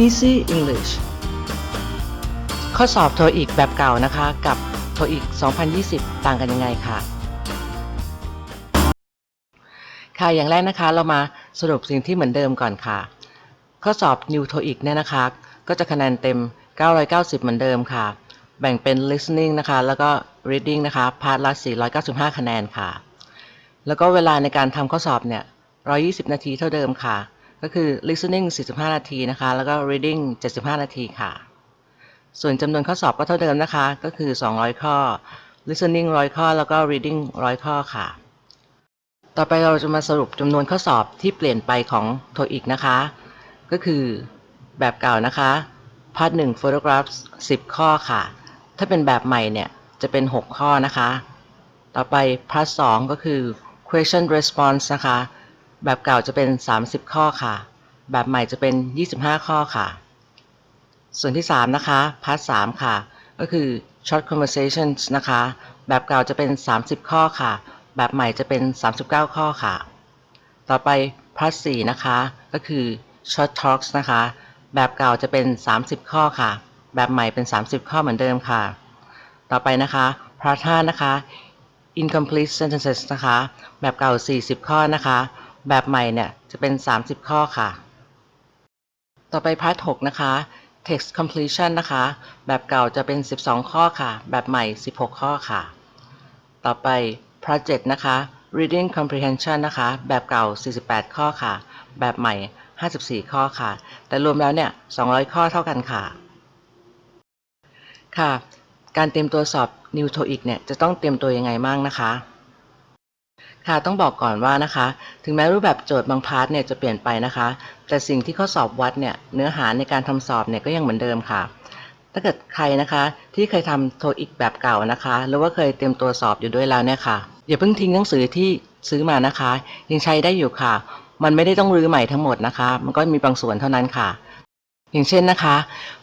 Easy English ข้อสอบโทอีกแบบเก่านะคะ กับโทอีก 2020 ต่างกันยังไงค่ะ ค่ะ อย่างแรกนะคะ เรามาสรุปสิ่งที่เหมือนเดิมก่อนค่ะ ข้อสอบ New TOEIC เนี่ยนะคะ ก็จะคะแนนเต็ม 990 เหมือนเดิมค่ะ แบ่งเป็น listening นะคะ แล้วก็ reading นะคะ พาร์ทละ 495 คะแนนค่ะ แล้วก็เวลาในการทำข้อสอบเนี่ย 120 นาทีเท่าเดิมค่ะ ก็คือ listening 45 นาทีนะคะ แล้วก็ reading 75 นาทีค่ะ ส่วนจำนวนข้อสอบก็เท่าเดิมนะคะ ก็คือ 200 ข้อ listening 100 ข้อ แล้วก็ reading 100 ข้อค่ะ ต่อไปเราจะมาสรุปจำนวนข้อสอบที่เปลี่ยนไปของ TOEIC นะคะ ก็คือแบบเก่านะคะพาร์ท1 photographs 10 ข้อค่ะ ถ้าเป็นแบบใหม่เนี่ย จะเป็น 6 ข้อนะคะ ต่อไปพาร์ท2ก็คือ question response นะคะ แบบเก่าจะเป็น 30 ข้อค่ะ แบบใหม่จะเป็น 25 ข้อค่ะ ส่วนที่ 3 นะคะ พาร์ท 3 ค่ะ ก็คือ short conversations นะคะ แบบเก่าจะเป็น 30 ข้อค่ะ แบบใหม่จะเป็น 39 ข้อค่ะ ต่อไป พาร์ท 4 นะคะ ก็คือ short talks นะคะ แบบเก่าจะเป็น 30 ข้อค่ะ แบบใหม่เป็น 30 ข้อเหมือนเดิมค่ะ ต่อไปนะคะ พาร์ท 5 นะคะ incomplete sentences นะคะ แบบเก่า 40 ข้อนะคะ แบบใหม่เนี่ยจะเป็น 30 ข้อค่ะ ต่อไปพาร์ท6นะคะ text completion นะคะ แบบเก่าจะเป็น 12 ข้อค่ะ แบบใหม่ 16 ข้อค่ะ ต่อไป project นะคะ reading comprehension นะคะ แบบเก่า 48 ข้อค่ะ แบบใหม่ 54 ข้อค่ะ แต่รวมแล้วเนี่ย 200 ข้อเท่ากันค่ะ ค่ะ การเตรียมตัวสอบ New TOEIC เนี่ยจะต้องเตรียมตัวยังไงบ้างนะคะ ค่ะต้องบอกก่อนว่านะคะ ถึงแม้รูปแบบโจทย์บางพาร์ทเนี่ยจะเปลี่ยนไปนะคะ แต่สิ่งที่ข้อสอบวัดเนี่ยเนื้อหาในการทำสอบเนี่ยก็ยังเหมือนเดิมค่ะ ถ้าเกิดใครนะคะ ที่เคยทำโทอีกแบบเก่านะคะ หรือว่าเคยเตรียมตัวสอบอยู่ด้วยแล้วเนี่ยค่ะอย่าเพิ่งทิ้งหนังสือที่ซื้อมานะคะ ยังใช้ได้อยู่ค่ะ มันไม่ได้ต้องรื้อใหม่ทั้งหมดนะคะ มันก็มีบางส่วนเท่านั้นค่ะ อย่างเช่นนะคะ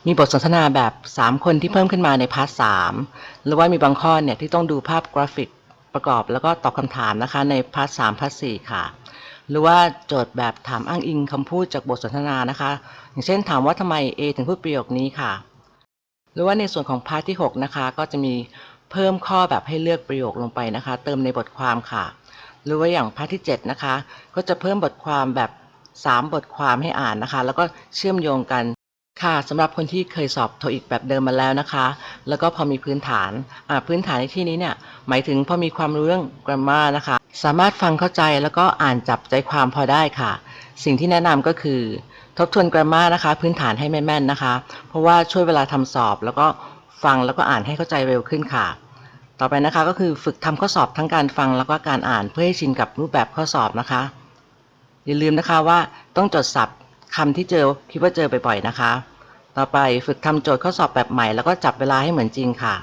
มีบทสนทนาแบบ 3 คนที่เพิ่มขึ้นมาในพาร์ท3หรือว่ามีบางข้อเนี่ยที่ต้องดูภาพกราฟิก ประกอบแล้วก็ตอบคำถามนะคะในพาร์ท3พาร์ท4ค่ะ หรือว่าโจทย์แบบถามอ้างอิงคำพูดจากบทสนทนานะคะ อย่างเช่นถามว่าทำไม A ถึงพูดประโยคนี้ค่ะ หรือว่าในส่วนของพาร์ทที่ 6 นะคะ ก็จะมีเพิ่มข้อแบบให้เลือกประโยคลงไปนะคะ เติมในบทความค่ะ หรือว่าอย่างพาร์ทที่ 7 นะคะ ก็จะเพิ่มบทความแบบ 3 บทความให้อ่านนะคะ แล้วก็เชื่อมโยงกัน ค่ะสำหรับคนที่เคยสอบโทอีกแบบเดิมมาแล้วนะคะ แล้วก็พอมีพื้นฐานอ่าพื้นฐานในที่นี้เนี่ยหมายถึงพอมีความรู้เรื่อง grammar นะคะ สามารถฟังเข้าใจแล้วก็อ่านจับใจความพอได้ค่ะ สิ่งที่แนะนำก็คือ ทบทวน grammar นะคะ พื้นฐานให้แม่นๆนะคะ เพราะว่าช่วยเวลาทำสอบ แล้วก็ฟังแล้วก็อ่านให้เข้าใจเร็วขึ้นค่ะ ต่อไปนะคะก็คือฝึกทำข้อสอบทั้งการฟังแล้วก็การอ่านเพื่อให้ชินกับรูปแบบข้อสอบนะคะ อย่าลืมนะคะว่าต้องจดศัพท์ คำที่เจอคิดว่าเจอบ่อยๆนะคะ ต่อไปฝึกทำโจทย์ข้อสอบแบบใหม่ แล้วก็จับเวลาให้เหมือนจริงค่ะ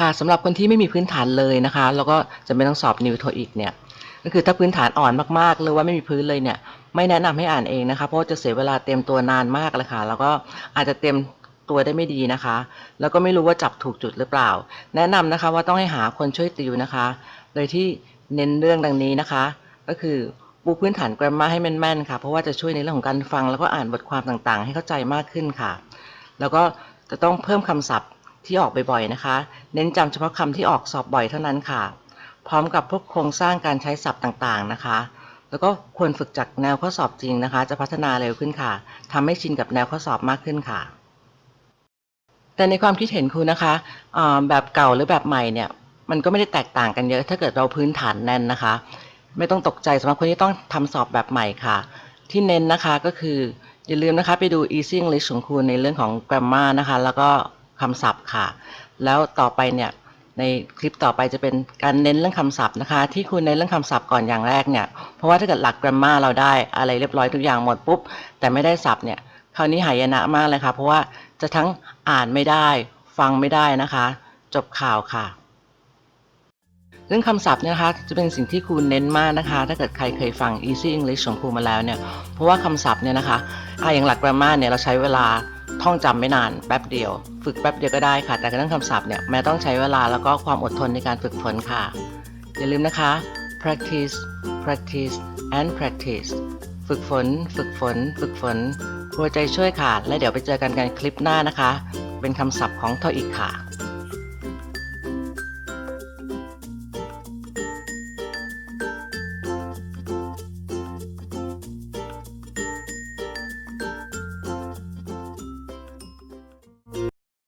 ค่ะสำหรับคนที่ไม่มีพื้นฐานเลยนะคะ แล้วก็จะไม่ต้องสอบ New TOEIC เนี่ยก็คือถ้าพื้นฐานอ่อนมากๆ หรือว่าไม่มีพื้นเลยเนี่ย ไม่แนะนำให้อ่านเองนะคะ เพราะจะเสียเวลาเตรียมตัวนานมากเลยค่ะ แล้วก็อาจจะเตรียมตัวได้ไม่ดีนะคะ แล้วก็ไม่รู้ว่าจับถูกจุดหรือเปล่า แนะนำนะคะว่าต้องให้หาคนช่วยติวนะคะ โดยที่เน้นเรื่องดังนี้นะคะ ก็คือ ปูพื้นฐาน grammar ให้แม่นๆค่ะ เพราะว่าจะช่วยในเรื่องของการฟัง แล้วก็อ่านบทความต่างๆ ให้เข้าใจมากขึ้นค่ะ แล้วก็จะต้องเพิ่มคำศัพท์ที่ออกบ่อยๆนะคะ เน้นจำเฉพาะคำที่ออกสอบบ่อยเท่านั้นค่ะ พร้อมกับพวกโครงสร้างการใช้ศัพท์ต่างๆนะคะ แล้วก็ควรฝึกจากแนวข้อสอบจริงนะคะ จะพัฒนาเร็วขึ้นค่ะทำให้ชินกับแนวข้อสอบมากขึ้นค่ะ แต่ในความคิดเห็นครูนะคะแบบเก่าหรือแบบใหม่เนี่ยมันก็ไม่ได้แตกต่างกันเยอะ ถ้าเกิดเราพื้นฐานแน่นนะคะ ไม่ต้องตกใจสำหรับคนที่ต้องทำสอบแบบใหม่ค่ะ ที่เน้นนะคะก็คืออย่าลืมนะคะไปดู Easy English ของครูในเรื่องของ grammar นะคะ แล้วก็คำศัพท์ค่ะ แล้วต่อไปเนี่ยในคลิปต่อไปจะเป็นการเน้นเรื่องคำศัพท์นะคะ ที่คุณในเรื่องคำศัพท์ก่อนอย่างแรกเนี่ยเพราะว่าถ้าเกิดหลัก grammar เราได้อะไรเรียบร้อยทุกอย่างหมดปุ๊บ แต่ไม่ได้ศัพท์เนี่ยคราวนี้หายนะมากเลยค่ะ เพราะว่าจะทั้งอ่านไม่ได้ ฟังไม่ได้นะคะ จบข่าวค่ะ เรื่องคำศัพท์เนี่ยนะคะจะเป็นสิ่งที่ครูเน้นมากนะคะ ถ้าเกิดใครเคยฟัง Easy English ของครูมาแล้วเนี่ยเพราะว่าคำศัพท์เนี่ยนะคะอ่าอย่างหลัก grammar เนี่ยเราใช้เวลาท่องจำไม่นานแป๊บเดียว ฝึกแป๊บเดียวก็ได้ค่ะ แต่เรื่องคำศัพท์เนี่ยแม้ต้องใช้เวลาแล้วก็ความอดทนในการฝึกฝนค่ะ อย่าลืมนะคะ practice practice and practice ฝึกฝน ฝึกฝน ฝึกฝนครัวใจช่วยค่ะ และเดี๋ยวไปเจอกันกันคลิปหน้านะคะ เป็นคำศัพท์ของทออีกค่ะ